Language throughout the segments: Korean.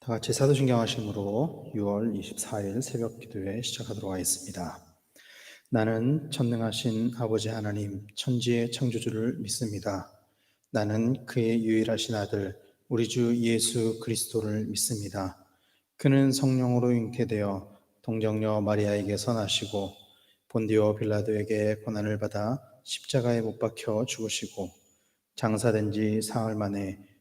다 같이 사도신경 하심으로 6월 24일 새벽 기도회 시작하도록 하겠습니다. 나는 전능하신 아버지 하나님 천지의 창조주를 믿습니다. 나는 그의 유일하신 아들 우리 주 예수 그리스도를 믿습니다. 그는 성령으로 잉태되어 동정녀 마리아에게서 나시고 본디오 빌라도에게 고난을 받아 십자가에 못 박혀 죽으시고 장사된 지 사흘 만에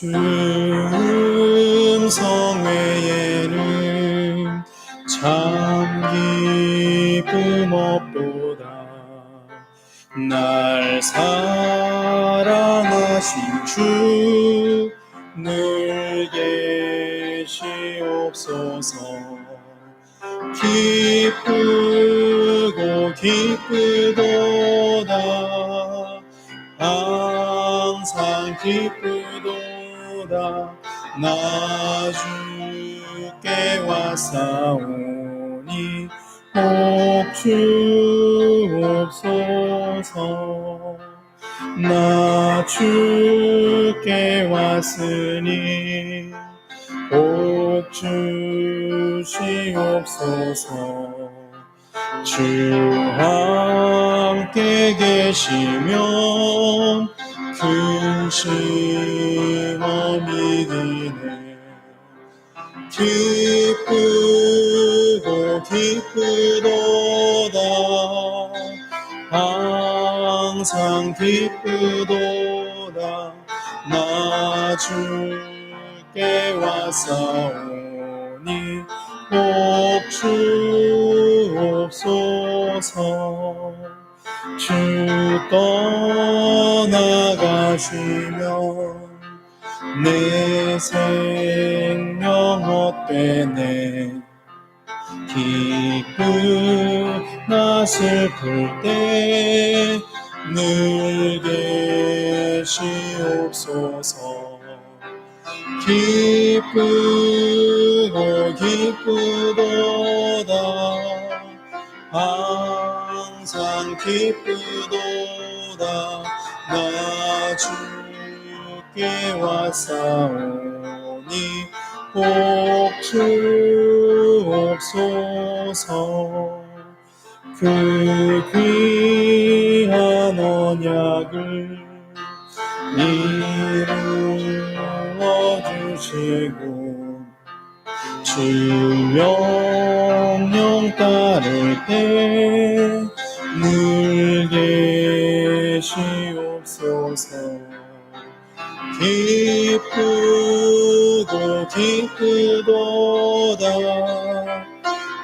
주은 성회에는 참 기쁨 없도다 날 사랑하신 주 늘 계시옵소서. 기쁘고 기쁘도다. 항상 기쁘 도다. 나 주께 왔사오니 복 주옵소서. 나 주께 왔으니 복 주시옵소서. 주 함께 계시면 근심 드네 기쁘고 기쁘도다. 항상 기쁘도다. 나 주께 왔사오니 복 주옵소서. 주 떠나가시면 내 생명 헛되네 기쁘나 슬플 때 늘 계시옵소서. 기쁘고 기쁘도다. 항상 기쁘도다. 나주 께 왔사오니 복 주옵소서. 그 귀한 언약을 이루어 주시고 주 명령 따를 때 늘 계시옵소서 기쁘고 기쁘도다.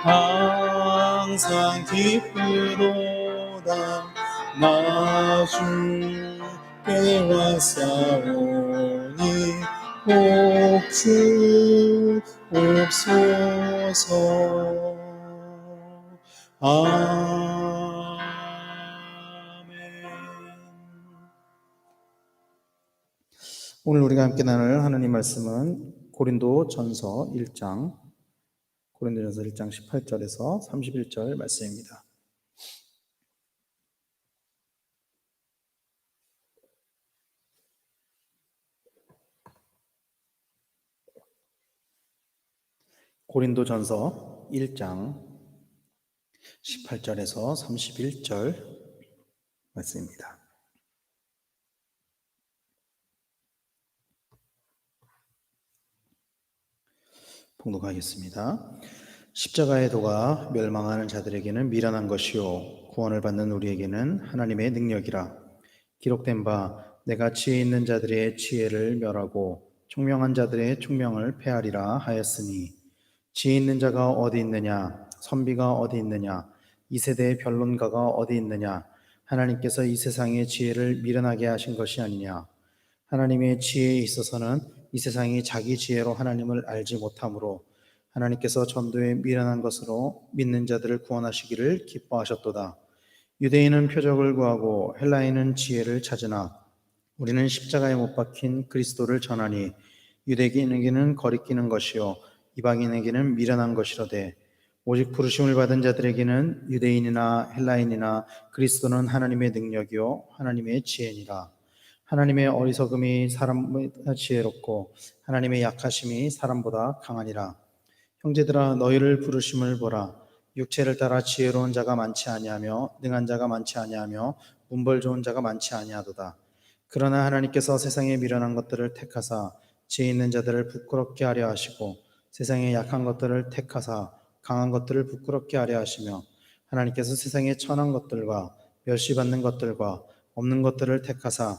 항상 기쁘도다. 나 주께 왔사오니 복 주옵소서. 아멘 오늘 우리가 함께 나눌 하나님 말씀은 고린도 전서 1장 고린도 전서 1장 18절에서 31절 말씀입니다. 고린도 전서 1장 18절에서 31절 말씀입니다. 봉독하겠습니다. 십자가의 도가 멸망하는 자들에게는 미련한 것이요 구원을 받는 우리에게는 하나님의 능력이라 기록된 바 내가 지혜 있는 자들의 지혜를 멸하고 총명한 자들의 총명을 폐하리라 하였으니 지혜 있는 자가 어디 있느냐 선비가 어디 있느냐 이 세대의 변론가가 어디 있느냐? 하나님께서 이 세상의 지혜를 미련하게 하신 것이 아니냐? 하나님의 지혜에 있어서는 이 세상이 자기 지혜로 하나님을 알지 못하므로 하나님께서 전도에 미련한 것으로 믿는 자들을 구원하시기를 기뻐하셨도다. 유대인은 표적을 구하고 헬라인은 지혜를 찾으나 우리는 십자가에 못 박힌 그리스도를 전하니 유대인에게는 거리끼는 것이요 이방인에게는 미련한 것이로되 오직 부르심을 받은 자들에게는 유대인이나 헬라인이나 그리스도는 하나님의 능력이요 하나님의 지혜니라. 하나님의 어리석음이 사람보다 지혜롭고 하나님의 약하심이 사람보다 강하니라. 형제들아 너희를 부르심을 보라. 육체를 따라 지혜로운 자가 많지 아니하며 능한 자가 많지 아니하며 문벌 좋은 자가 많지 아니하도다. 그러나 하나님께서 세상에 미련한 것들을 택하사 지혜 있는 자들을 부끄럽게 하려 하시고 세상에 약한 것들을 택하사 강한 것들을 부끄럽게 하려 하시며 하나님께서 세상에 천한 것들과 멸시받는 것들과 없는 것들을 택하사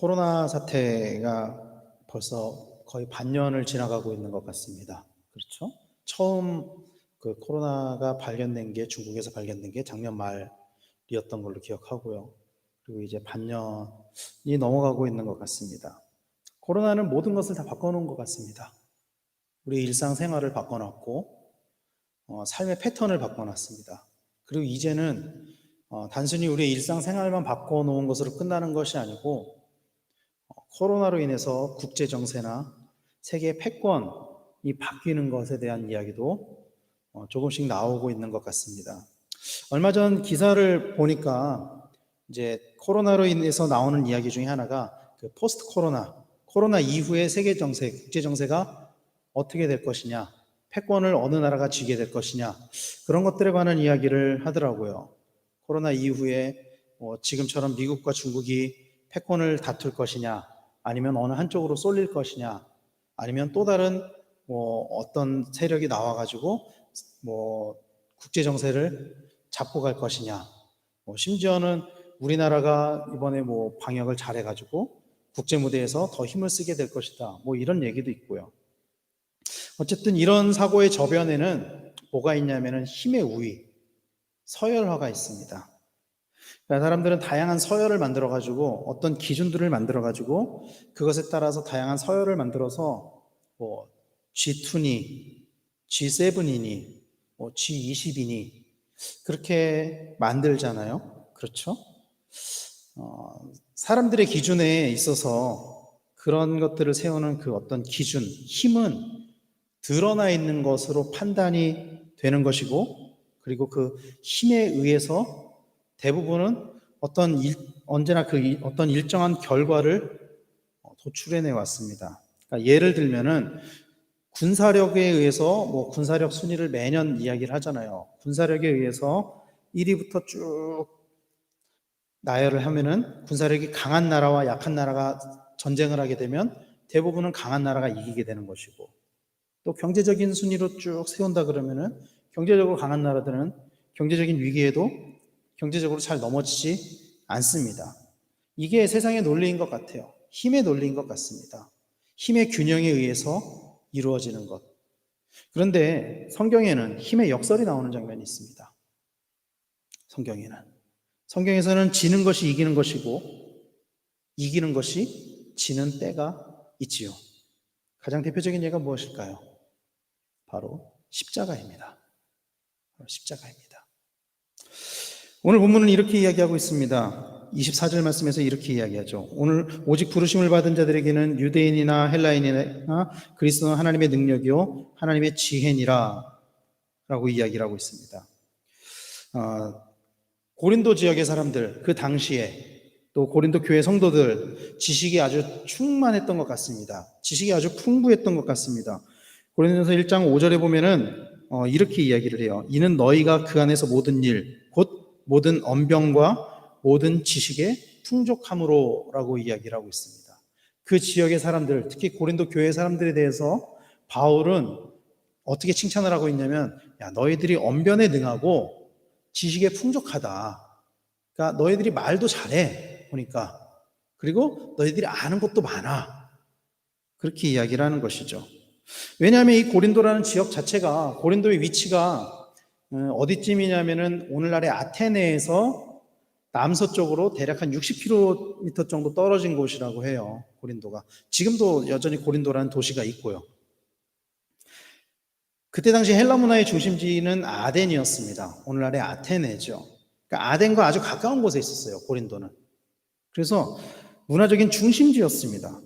코로나 사태가 벌써 거의 반년을 지나가고 있는 것 같습니다. 그렇죠? 처음 그 코로나가 발견된 게 중국에서 발견된 게 작년 말이었던 걸로 기억하고요. 그리고 이제 반년이 넘어가고 있는 것 같습니다. 코로나는 모든 것을 다 바꿔놓은 것 같습니다. 우리 일상생활을 바꿔놨고 어, 삶의 패턴을 바꿔놨습니다. 그리고 이제는 어, 단순히 우리의 일상생활만 바꿔놓은 것으로 끝나는 것이 아니고 어, 코로나로 인해서 국제 정세나 세계 패권이 바뀌는 것에 대한 이야기도 어, 조금씩 나오고 있는 것 같습니다. 얼마 전 기사를 보니까 이제 코로나로 인해서 나오는 이야기 중에 하나가 그 포스트 코로나, 코로나 이후의 세계 정세, 국제 정세가 어떻게 될 것이냐, 패권을 어느 나라가 쥐게 될 것이냐, 그런 것들에 관한 이야기를 하더라고요. 코로나 이후에 뭐 지금처럼 미국과 중국이 패권을 다툴 것이냐, 아니면 어느 한쪽으로 쏠릴 것이냐, 아니면 또 다른 뭐 어떤 세력이 나와가지고 뭐 국제 정세를 잡고 갈 것이냐, 뭐 심지어는 우리나라가 이번에 뭐 방역을 잘해가지고 국제 무대에서 더 힘을 쓰게 될 것이다. 뭐 이런 얘기도 있고요. 어쨌든 이런 사고의 저변에는 뭐가 있냐면은 힘의 우위, 서열화가 있습니다. 그러니까 사람들은 다양한 서열을 만들어 가지고 어떤 기준들을 만들어 가지고 그것에 따라서 다양한 서열을 만들어서 뭐 G2니, G7이니, 뭐 G20이니 그렇게 만들잖아요. 그렇죠? 어, 사람들의 기준에 있어서 그런 것들을 세우는 그 어떤 기준, 힘은 드러나 있는 것으로 판단이 되는 것이고, 그리고 그 힘에 의해서 대부분은 어떤 일, 언제나 그 일, 어떤 일정한 결과를 도출해내 왔습니다. 그러니까 예를 들면은 군사력에 의해서 뭐 군사력 순위를 매년 이야기를 하잖아요. 군사력에 의해서 1위부터 쭉 나열을 하면은 군사력이 강한 나라와 약한 나라가 전쟁을 하게 되면 대부분은 강한 나라가 이기게 되는 것이고 또 경제적인 순위로 쭉 세운다 그러면은 경제적으로 강한 나라들은 경제적인 위기에도 경제적으로 잘 넘어지지 않습니다. 이게 세상의 논리인 것 같아요. 힘의 논리인 것 같습니다. 힘의 균형에 의해서 이루어지는 것. 그런데 성경에는 힘의 역설이 나오는 장면이 있습니다. 성경에는. 성경에서는 지는 것이 이기는 것이고, 이기는 것이 지는 때가 있지요. 가장 대표적인 예가 무엇일까요? 바로 십자가입니다. 바로 십자가입니다. 오늘 본문은 이렇게 이야기하고 있습니다. 24절 말씀에서 이렇게 이야기하죠. 오늘 오직 부르심을 받은 자들에게는 유대인이나 헬라인이나 그리스도는 하나님의 능력이요 하나님의 지혜니라 라고 이야기를 하고 있습니다. 어, 고린도 지역의 사람들 그 당시에 또 고린도 교회 성도들 지식이 아주 충만했던 것 같습니다. 지식이 아주 풍부했던 것 같습니다. 고린도서 1장 5절에 보면은 어, 이렇게 이야기를 해요. 이는 너희가 그 안에서 모든 일, 곧 모든 언병과 모든 지식의 풍족함으로라고 이야기를 하고 있습니다. 그 지역의 사람들, 특히 고린도 교회 사람들에 대해서 바울은 어떻게 칭찬을 하고 있냐면, 야, 너희들이 언변에 능하고 지식에 풍족하다. 그러니까 너희들이 말도 잘해. 보니까. 그리고 너희들이 아는 것도 많아. 그렇게 이야기를 하는 것이죠. 왜냐하면 이 고린도라는 지역 자체가 고린도의 위치가 어, 어디쯤이냐면은 오늘날의 아테네에서 남서쪽으로 대략 한 60km 정도 떨어진 곳이라고 해요. 고린도가. 지금도 여전히 고린도라는 도시가 있고요. 그때 당시 헬라 문화의 중심지는 아덴이었습니다. 오늘날의 아테네죠. 그러니까 아덴과 아주 가까운 곳에 있었어요. 고린도는. 그래서 문화적인 중심지였습니다.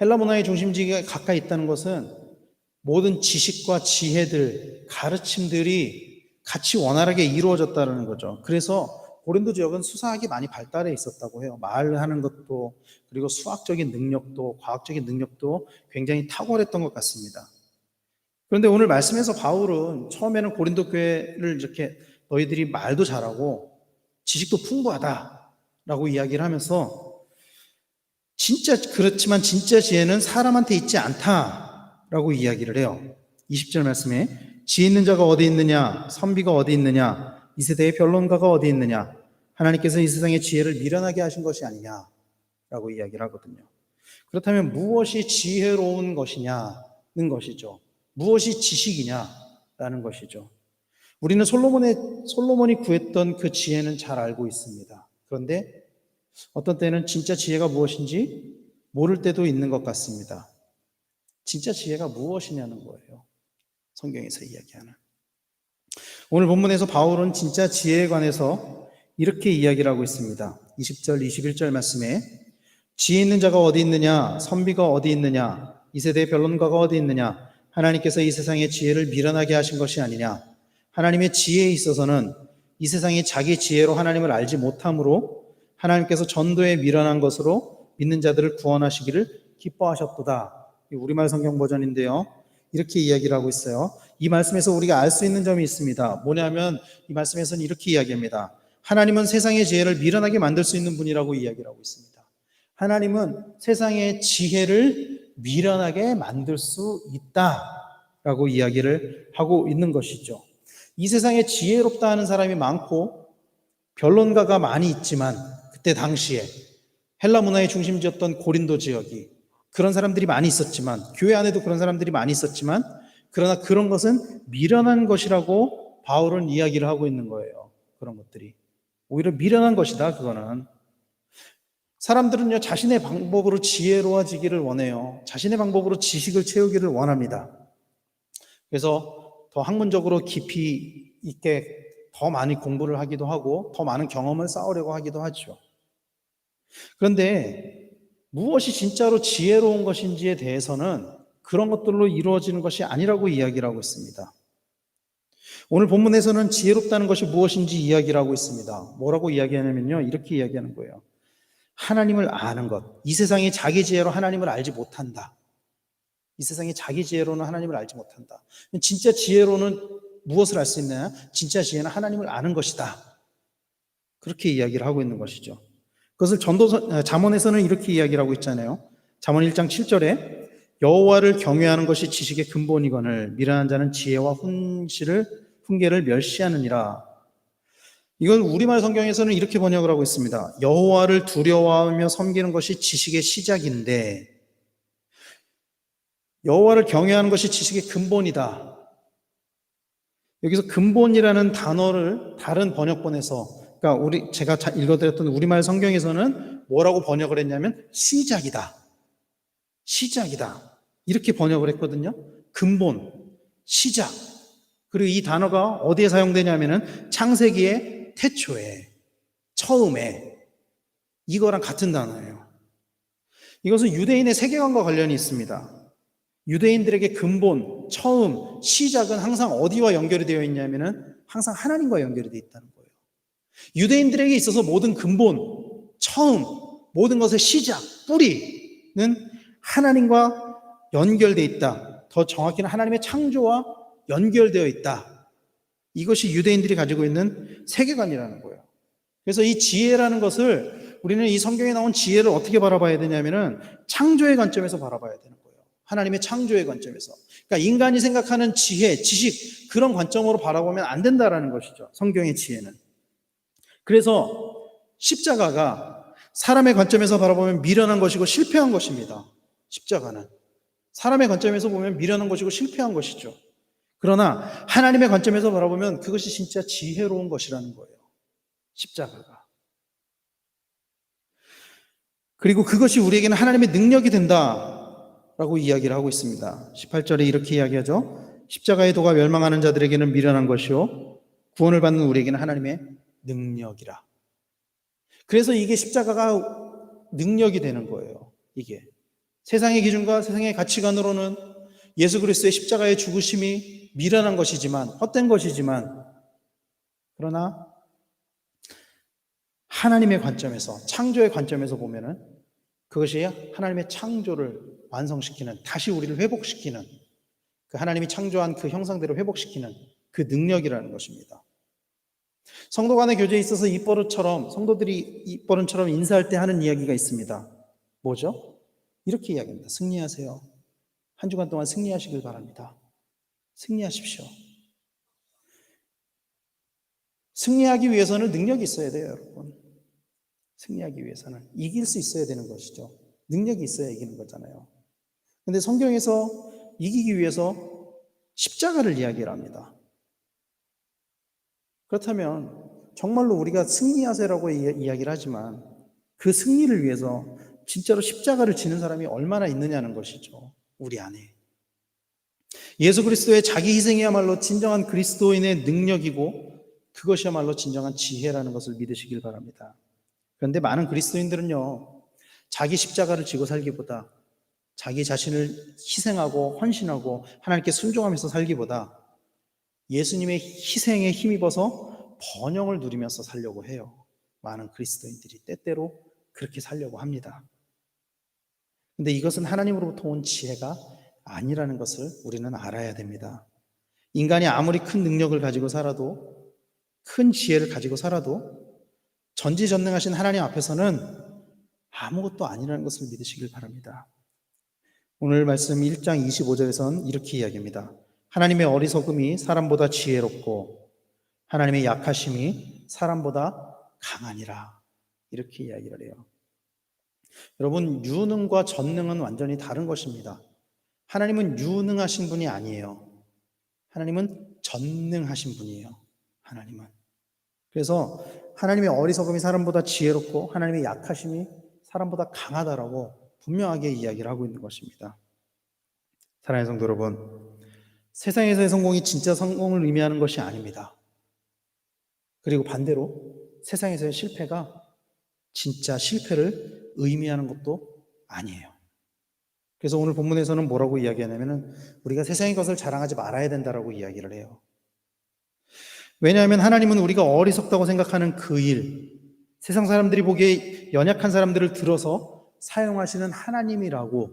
헬라 문화의 중심지가 가까이 있다는 것은 모든 지식과 지혜들, 가르침들이 같이 원활하게 이루어졌다는 거죠. 그래서 고린도 지역은 수사학이 많이 발달해 있었다고 해요. 말하는 것도 그리고 수학적인 능력도 과학적인 능력도 굉장히 탁월했던 것 같습니다. 그런데 오늘 말씀에서 바울은 처음에는 고린도 교회를 이렇게 너희들이 말도 잘하고 지식도 풍부하다라고 이야기를 하면서 진짜 그렇지만 진짜 지혜는 사람한테 있지 않다 라고 이야기를 해요. 20절 말씀에 지혜 있는 자가 어디 있느냐 선비가 어디 있느냐 이 세대의 변론가가 어디 있느냐 하나님께서 이 세상의 지혜를 미련하게 하신 것이 아니냐 라고 이야기를 하거든요. 그렇다면 무엇이 지혜로운 것이냐는 것이죠. 무엇이 지식이냐라는 것이죠. 우리는 솔로몬의 솔로몬이 구했던 그 지혜는 잘 알고 있습니다. 그런데 어떤 때는 진짜 지혜가 무엇인지 모를 때도 있는 것 같습니다. 진짜 지혜가 무엇이냐는 거예요. 성경에서 이야기하는. 오늘 본문에서 바울은 진짜 지혜에 관해서 이렇게 이야기를 하고 있습니다. 20절, 21절 말씀에 지혜 있는 자가 어디 있느냐? 선비가 어디 있느냐? 이 세대의 변론가가 어디 있느냐? 하나님께서 이 세상의 지혜를 미련하게 하신 것이 아니냐? 하나님의 지혜에 있어서는 이 세상이 자기 지혜로 하나님을 알지 못함으로 하나님께서 전도에 미련한 것으로 믿는 자들을 구원하시기를 기뻐하셨도다. 우리말 성경 버전인데요. 이렇게 이야기를 하고 있어요. 이 말씀에서 우리가 알 수 있는 점이 있습니다. 뭐냐면 이 말씀에서는 이렇게 이야기합니다. 하나님은 세상의 지혜를 미련하게 만들 수 있는 분이라고 이야기를 하고 있습니다. 하나님은 세상의 지혜를 미련하게 만들 수 있다라고 이야기를 하고 있는 것이죠. 이 세상에 지혜롭다 하는 사람이 많고 변론가가 많이 있지만 그때 당시에 헬라 문화의 중심지였던 고린도 지역이 그런 사람들이 많이 있었지만 교회 안에도 그런 사람들이 많이 있었지만 그러나 그런 것은 미련한 것이라고 바울은 이야기를 하고 있는 거예요. 그런 것들이 오히려 미련한 것이다 그거는 사람들은요 자신의 방법으로 지혜로워지기를 원해요. 자신의 방법으로 지식을 채우기를 원합니다. 그래서 더 학문적으로 깊이 있게 더 많이 공부를 하기도 하고 더 많은 경험을 쌓으려고 하기도 하죠. 그런데 무엇이 진짜로 지혜로운 것인지에 대해서는 그런 것들로 이루어지는 것이 아니라고 이야기를 하고 있습니다. 오늘 본문에서는 지혜롭다는 것이 무엇인지 이야기를 하고 있습니다. 뭐라고 이야기하냐면요. 이렇게 이야기하는 거예요. 하나님을 아는 것. 이 세상이 자기 지혜로 하나님을 알지 못한다. 이 세상이 자기 지혜로는 하나님을 알지 못한다. 진짜 지혜로는 무엇을 알 수 있느냐? 진짜 지혜는 하나님을 아는 것이다. 그렇게 이야기를 하고 있는 것이죠. 그것을 전도 잠언에서는 이렇게 이야기를 하고 있잖아요. 잠언 1장 7절에 여호와를 경외하는 것이 지식의 근본이거늘 미련한 자는 지혜와 훈시를 훈계를 멸시하느니라. 이걸 우리말 성경에서는 이렇게 번역을 하고 있습니다. 여호와를 두려워하며 섬기는 것이 지식의 시작인데 여호와를 경외하는 것이 지식의 근본이다. 여기서 근본이라는 단어를 다른 번역본에서 그러니까 우리 제가 읽어드렸던 우리말 성경에서는 뭐라고 번역을 했냐면 시작이다. 시작이다. 이렇게 번역을 했거든요. 근본, 시작. 그리고 이 단어가 어디에 사용되냐면은 창세기의 태초에, 처음에 이거랑 같은 단어예요. 이것은 유대인의 세계관과 관련이 있습니다. 유대인들에게 근본, 처음, 시작은 항상 어디와 연결이 되어 있냐면은 항상 하나님과 연결이 되어 있다는 거예요. 유대인들에게 있어서 모든 근본, 처음, 모든 것의 시작, 뿌리는 하나님과 연결되어 있다. 더 정확히는 하나님의 창조와 연결되어 있다. 이것이 유대인들이 가지고 있는 세계관이라는 거예요. 그래서 이 지혜라는 것을 우리는 이 성경에 나온 지혜를 어떻게 바라봐야 되냐면은 창조의 관점에서 바라봐야 되는 거예요. 하나님의 창조의 관점에서. 그러니까 인간이 생각하는 지혜, 지식 그런 관점으로 바라보면 안 된다라는 것이죠. 성경의 지혜는. 그래서 십자가가 사람의 관점에서 바라보면 미련한 것이고 실패한 것입니다. 십자가는. 사람의 관점에서 보면 미련한 것이고 실패한 것이죠. 그러나 하나님의 관점에서 바라보면 그것이 진짜 지혜로운 것이라는 거예요. 십자가가. 그리고 그것이 우리에게는 하나님의 능력이 된다라고 이야기를 하고 있습니다. 18절에 이렇게 이야기하죠. 십자가의 도가 멸망하는 자들에게는 미련한 것이요 구원을 받는 우리에게는 하나님의 능력이라. 그래서 이게 십자가가 능력이 되는 거예요. 이게 세상의 기준과 세상의 가치관으로는 예수 그리스도의 십자가의 죽으심이 미련한 것이지만 헛된 것이지만 그러나 하나님의 관점에서 창조의 관점에서 보면은 그것이 하나님의 창조를 완성시키는 다시 우리를 회복시키는 그 하나님이 창조한 그 형상대로 회복시키는 그 능력이라는 것입니다. 성도 간의 교제에 있어서 입버릇처럼 성도들이 입버릇처럼 인사할 때 하는 이야기가 있습니다. 뭐죠? 이렇게 이야기합니다. 승리하세요. 한 주간 동안 승리하시길 바랍니다. 승리하십시오. 승리하기 위해서는 능력이 있어야 돼요, 여러분. 승리하기 위해서는 이길 수 있어야 되는 것이죠. 능력이 있어야 이기는 거잖아요. 근데 성경에서 이기기 위해서 십자가를 이야기를 합니다. 그렇다면 정말로 우리가 승리하세라고 이야기를 하지만 그 승리를 위해서 진짜로 십자가를 지는 사람이 얼마나 있느냐는 것이죠. 우리 안에. 예수 그리스도의 자기 희생이야말로 진정한 그리스도인의 능력이고 그것이야말로 진정한 지혜라는 것을 믿으시길 바랍니다. 그런데 많은 그리스도인들은요, 자기 십자가를 지고 살기보다 자기 자신을 희생하고 헌신하고 하나님께 순종하면서 살기보다 예수님의 희생에 힘입어서 번영을 누리면서 살려고 해요. 많은 그리스도인들이 때때로 그렇게 살려고 합니다. 근데 이것은 하나님으로부터 온 지혜가 아니라는 것을 우리는 알아야 됩니다. 인간이 아무리 큰 능력을 가지고 살아도 큰 지혜를 가지고 살아도 전지전능하신 하나님 앞에서는 아무것도 아니라는 것을 믿으시길 바랍니다. 오늘 말씀 1장 25절에선 이렇게 이야기합니다. 하나님의 어리석음이 사람보다 지혜롭고 하나님의 약하심이 사람보다 강하니라. 이렇게 이야기를 해요. 여러분, 유능과 전능은 완전히 다른 것입니다. 하나님은 유능하신 분이 아니에요. 하나님은 전능하신 분이에요. 하나님은. 그래서 하나님의 어리석음이 사람보다 지혜롭고 하나님의 약하심이 사람보다 강하다라고 분명하게 이야기를 하고 있는 것입니다. 사랑하는 성도 여러분, 세상에서의 성공이 진짜 성공을 의미하는 것이 아닙니다. 그리고 반대로 세상에서의 실패가 진짜 실패를 의미하는 것도 아니에요. 그래서 오늘 본문에서는 뭐라고 이야기하냐면은 우리가 세상의 것을 자랑하지 말아야 된다라고 이야기를 해요. 왜냐하면 하나님은 우리가 어리석다고 생각하는 그 일, 세상 사람들이 보기에 연약한 사람들을 들어서 사용하시는 하나님이라고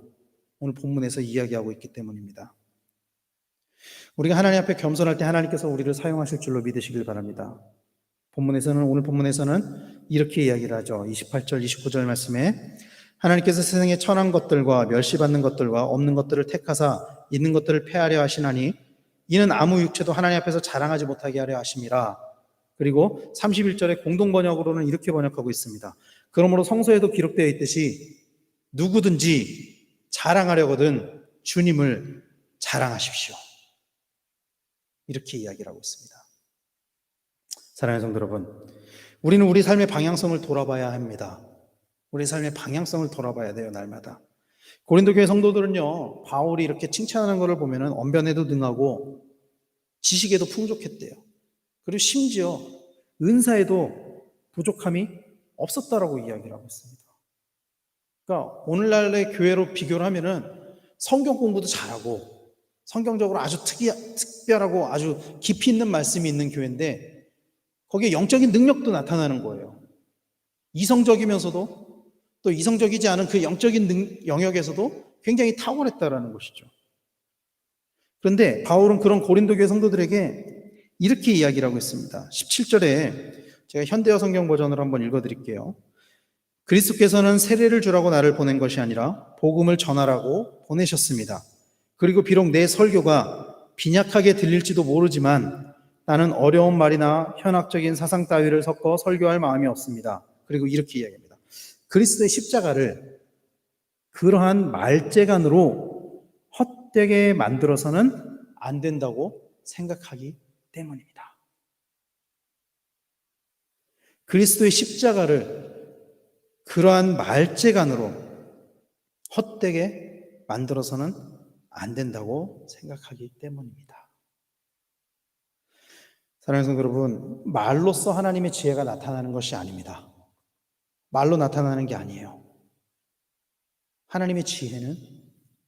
오늘 본문에서 이야기하고 있기 때문입니다. 우리가 하나님 앞에 겸손할 때 하나님께서 우리를 사용하실 줄로 믿으시길 바랍니다. 본문에서는 오늘 본문에서는 이렇게 이야기를 하죠. 28절 29절 말씀에 하나님께서 세상에 천한 것들과 멸시받는 것들과 없는 것들을 택하사 있는 것들을 폐하려 하시나니 이는 아무 육체도 하나님 앞에서 자랑하지 못하게 하려 하심이라. 그리고 31절에 공동 번역으로는 이렇게 번역하고 있습니다. 그러므로 성서에도 기록되어 있듯이 누구든지 자랑하려거든 주님을 자랑하십시오. 이렇게 이야기를 하고 있습니다. 사랑하는 성도 여러분, 우리는 우리 삶의 방향성을 돌아봐야 합니다. 우리 삶의 방향성을 돌아봐야 돼요, 날마다. 고린도 교회 성도들은요, 바울이 이렇게 칭찬하는 것을 보면은 언변에도 능하고 지식에도 풍족했대요. 그리고 심지어 은사에도 부족함이 없었다라고 이야기를 하고 있습니다. 그러니까 오늘날의 교회로 비교를 하면은 성경 공부도 잘하고 성경적으로 아주 특이, 특별하고 아주 깊이 있는 말씀이 있는 교회인데 거기에 영적인 능력도 나타나는 거예요. 이성적이면서도 또 이성적이지 않은 그 영적인 능, 영역에서도 굉장히 탁월했다라는 것이죠. 그런데 바울은 그런 고린도 교회 성도들에게 이렇게 이야기를 하고 있습니다. 17절에 제가 현대어 성경 버전으로 한번 읽어 드릴게요. 그리스도께서는 세례를 주라고 나를 보낸 것이 아니라 복음을 전하라고 보내셨습니다. 그리고 비록 내 설교가 빈약하게 들릴지도 모르지만 나는 어려운 말이나 현학적인 사상 따위를 섞어 설교할 마음이 없습니다. 그리고 이렇게 이야기합니다. 그리스도의 십자가를 그러한 말재간으로 헛되게 만들어서는 안 된다고 생각하기 때문입니다. 그리스도의 십자가를 그러한 말재간으로 헛되게 만들어서는 안 된다고 생각하기 때문입니다. 사랑하는 성도 여러분, 말로써 하나님의 지혜가 나타나는 것이 아닙니다. 말로 나타나는 게 아니에요. 하나님의 지혜는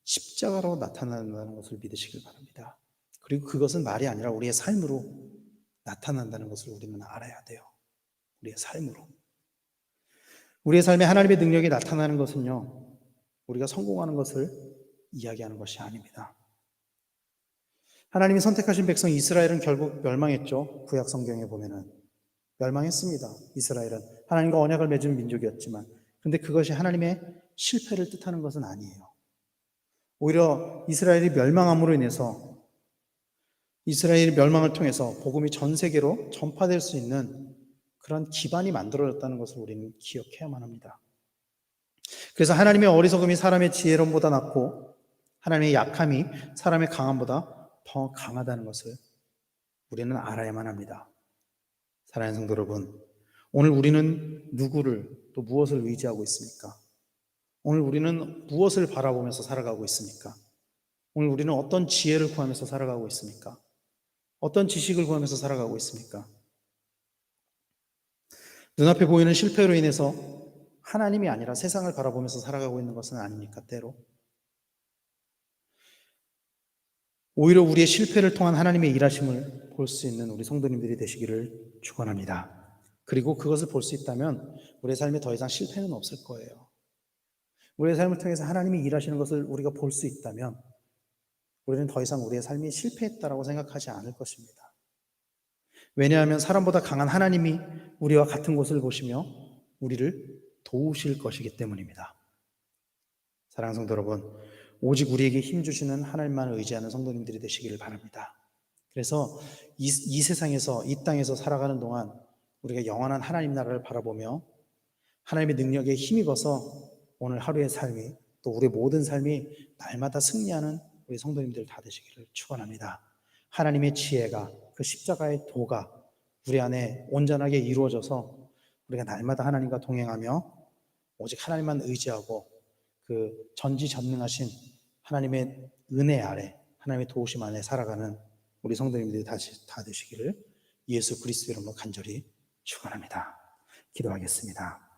십자가로 나타난다는 것을 믿으시길 바랍니다. 그리고 그것은 말이 아니라 우리의 삶으로 나타난다는 것을 우리는 알아야 돼요. 우리의 삶으로. 우리의 삶에 하나님의 능력이 나타나는 것은요, 우리가 성공하는 것을 이야기하는 것이 아닙니다. 하나님이 선택하신 백성 이스라엘은 결국 멸망했죠. 구약 성경에 보면은. 멸망했습니다. 이스라엘은. 하나님과 언약을 맺은 민족이었지만. 근데 그것이 하나님의 실패를 뜻하는 것은 아니에요. 오히려 이스라엘이 멸망함으로 인해서 이스라엘의 멸망을 통해서 복음이 전 세계로 전파될 수 있는 그런 기반이 만들어졌다는 것을 우리는 기억해야만 합니다. 그래서 하나님의 어리석음이 사람의 지혜로움보다 낫고 하나님의 약함이 사람의 강함보다 더 강하다는 것을 우리는 알아야만 합니다. 사랑하는 성도 여러분, 오늘 우리는 누구를 또 무엇을 의지하고 있습니까? 오늘 우리는 무엇을 바라보면서 살아가고 있습니까? 오늘 우리는 어떤 지혜를 구하면서 살아가고 있습니까? 어떤 지식을 구하면서 살아가고 있습니까? 눈앞에 보이는 실패로 인해서 하나님이 아니라 세상을 바라보면서 살아가고 있는 것은 아닙니까, 때로? 오히려 우리의 실패를 통한 하나님의 일하심을 볼 수 있는 우리 성도님들이 되시기를 축원합니다. 그리고 그것을 볼 수 있다면 우리의 삶에 더 이상 실패는 없을 거예요. 우리의 삶을 통해서 하나님이 일하시는 것을 우리가 볼 수 있다면 우리는 더 이상 우리의 삶이 실패했다라고 생각하지 않을 것입니다. 왜냐하면 사람보다 강한 하나님이 우리와 같은 곳을 보시며 우리를 도우실 것이기 때문입니다. 사랑하는 성도 여러분, 오직 우리에게 힘 주시는 하나님만을 의지하는 성도님들이 되시기를 바랍니다. 그래서 이, 이 세상에서 이 땅에서 살아가는 동안 우리가 영원한 하나님 나라를 바라보며 하나님의 능력에 힘입어서 오늘 하루의 삶이 또 우리의 모든 삶이 날마다 승리하는 우리 성도님들 다 되시기를 축원합니다. 하나님의 지혜가 그 십자가의 도가 우리 안에 온전하게 이루어져서 우리가 날마다 하나님과 동행하며 오직 하나님만 의지하고 그 전지전능하신 하나님의 은혜 아래 하나님의 도우심 안에 살아가는 우리 성도님들이 다시 다 되시기를 예수 그리스도 이름으로 간절히 축원합니다. 기도하겠습니다.